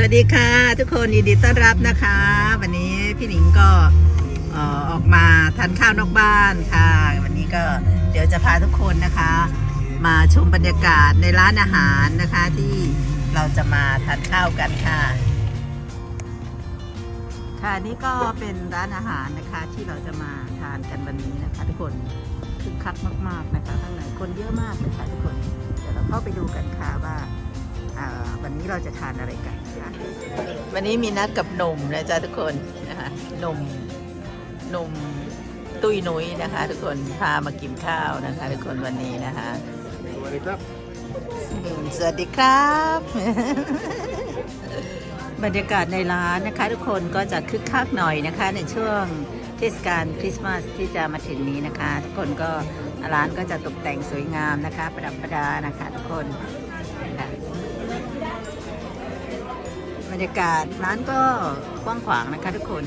สวัสดีค่ะทุกคนยินดีต้อนรับนะคะ วันนี้พี่หนิงก็อออกมาทานข้าวนอกบ้านค่ะ วันนี้ก็เดี๋ยวจะพาทุกคนนะคะ มาชมบรรยากาศในร้านอาหารนะคะที่เราจะมาทานข้าวกันค่ะ ค่ะนี่ก็เป็นร้านอาหารนะคะที่เราจะมาทานกันวันนี้นะคะ ทุกคนคึกคักมาก ๆนะคะข้างในคนเยอะมากเลยค่ะทุกคนเดี๋ยวเราเข้าไปดูกันค่ะว่า วันนี้เราจะทานอะไรกันนะคะวันนี้มีนัดกับหนุ่มนะจ๊ะทุกคนนะคะหนุ่มหนุ่มตุยนุ้ยนะคะ ทุกคนพามากินข้าวนะคะ ทุกคนวันนี้นะคะสวัสดีครับอืมสวัสดีครับ บรรยากาศในร้านนะคะ ทุกคนก็จะคึกคักหน่อยนะคะ ในช่วงเทศกาลคริสต์มาสที่จะมาถึงนี้นะคะ ทุกคนก็ร้านก็จะตกแต่งสวยงามนะคะ ประดับประดานะคะ ทุกคนค่ะบ รรยากาศร้านก็กว้างขวางนะคะทุกคน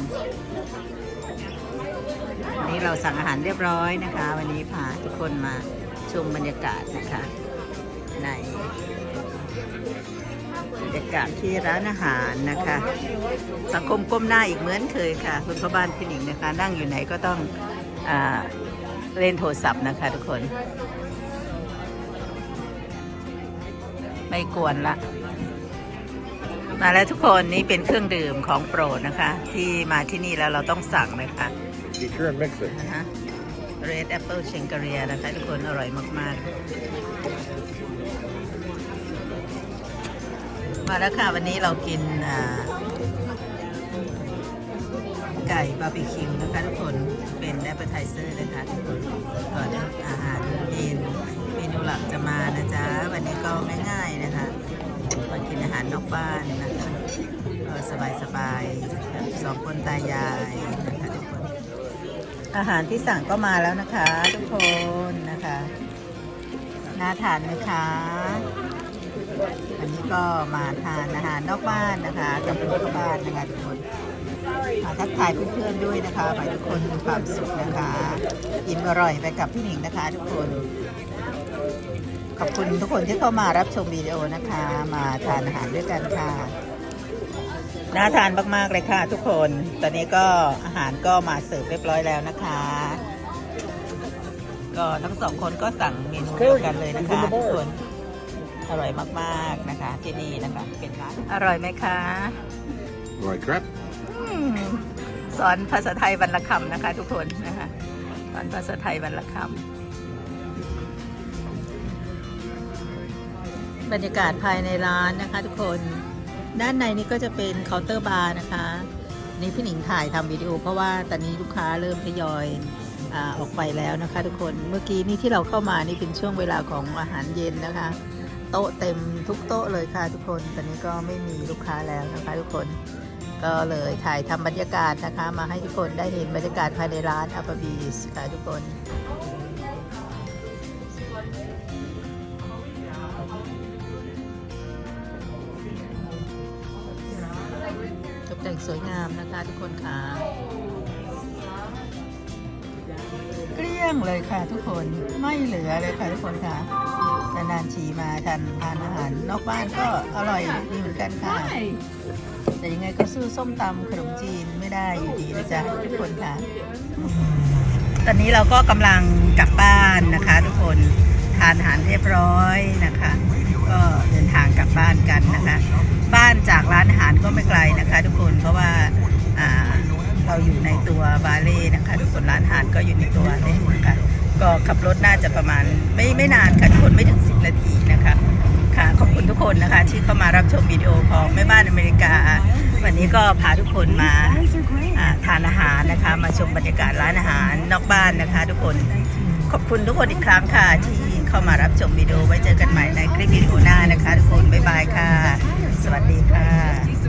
วันนี้เราสั่งอาหารเรียบร้อยนะคะ วันนี้พาทุกคนมาชมบรรยากาศนะคะ ในบรรยากาศที่ร้านอาหารนะคะ สังคมก้มหน้าอีกเหมือนเคยค่ะ คุณพ่อบ้านพี่หนิงนะคะ นั่งอยู่ไหนก็ต้องอเล่นโทรศัพท์นะคะทุกคน ไม่กวนละ มาแล้วทุกคนนี่เป็นเครื่องดื่มของโปรดนะคะ ที่มาที่นี่แล้วเราต้องสั่งเลยค่ะ Be sure and mix it. นะฮะ Red Apple c h e n g a r i a นะคะทุกคนอร่อยมากๆ มาแล้วค่ะ วันนี้เรากินอ่าไก่บาร์บีคิวนะคะทุกคนเป็นแอปเปอร์ไทเซอร์นะคะทุกคนก่อนอาหารเย็นเมนูหลักจะมานะจ๊ะ วันนี้ก็ไม่ง่ายนะคะมานอาหารนอกบ้านนะคะสบายๆแบบสองคนตายายนะคะทุกคน อาหารที่สั่งก็มาแล้วนะคะ ทุกคนนะคะ น่าทานไหมคะอันนี้ก็มาทานอาหารนอกบ้านนะคะกับเพื่อนบ้านนะคะทุกคนมาทักทายเพื่อนๆด้วยนะคะขอให้ทุกคนมีความสุขนะคะ กินอร่อยไปกับพี่หนิงนะคะ ทุกคน ขอบคุณทุกคนที่เข้ามารับชมวิดีโอนะคะ มาทานอาหารด้วยกันค่ะ น่าทานมากๆเลยค่ะ ทุกคน ตอนนี้ก็อาหารก็มาเสิร์ฟเรียบร้อยแล้วนะคะ ก็ทั้งสองคนก็สั่งเมนูเดียวกันเลยนะคะ ทุกคน อร่อยมากๆนะคะ ที่นี่นะคะเป็นร้านอร่อยไหมคะ Right, crap. อืมสอนภาษาไทยวันละคำนะคะ ทุกคนนะคะสอนภาษาไทยวันละคำ บรรยากาศภายในร้านนะคะ ทุกคน ด้านในนี้ก็จะเป็นเคาน์เตอร์บาร์นะคะ นี่พี่หนิงถ่ายทำวิดีโอ เพราะว่าตอนนี้ลูกค้าเริ่มทยอยอออกไปแล้วนะคะ ทุกคน เมื่อกี้นี่ที่เราเข้ามานี่เป็นช่วงเวลาของอาหารเย็นนะคะ โต๊ะเต็มทุกโต๊ะเลยค่ะทุกคน ตอนนี้ก็ไม่มีลูกค้าแล้วนะคะ ทุกคน ก็เลยถ่ายทำบรรยากาศนะคะ มาให้ทุกคนได้เห็นบรรยากาศภายในร้านอัปบีสค่ะทุกคน แต่งสวยงามนะคะทุกคนค่ะ เกลี้ยงเลยค่ะทุกคนไม่เหลือเลยค่ะทุกคนค่ะนานๆทีมาทานทานอาหารนอกบ้านก็อร่อยดีเหมือนกันค่ะ แต่ยังไงก็สู้ส้มตำขนมจีนไม่ได้อยู่ดีนะจ๊ะทุกคนค่ะ ตอนนี้เราก็กำลังกลับบ้านนะคะ ทุกคนทานอาหารเรียบร้อยนะคะ ก็เดินทางกลับบ้านกันนะคะ บ้านจากร้านอาหารก็ไม่ไกลนะคะ ทุกคนเพราะว่าเราอยู่ในตัวบาเล่นะคะ ทุกคนร้านอาหารก็อยู่ในตัวนี่นะคะก็ขับรถน่าจะประมาณไม่ไม่นานค่ะทุกคนไม่ถึง 10 นาทีนะคะค่ะขอบคุณทุกคนนะคะ ที่เข้ามารับชมวิดีโอของแม่บ้านอเมริกา วันนี้ก็พาทุกคนมาทานอาหารนะคะ มาชมบรรยากาศร้านอาหารนอกบ้านนะคะ ทุกคนขอบคุณทุกคนอีกครั้งค่ะที่ เข้ามารับชมวิดีโอไว้เจอกันใหม่ในคลิปวิดีโอหน้านะคะทุกคนบ๊ายบายค่ะ สวัสดีค่ะ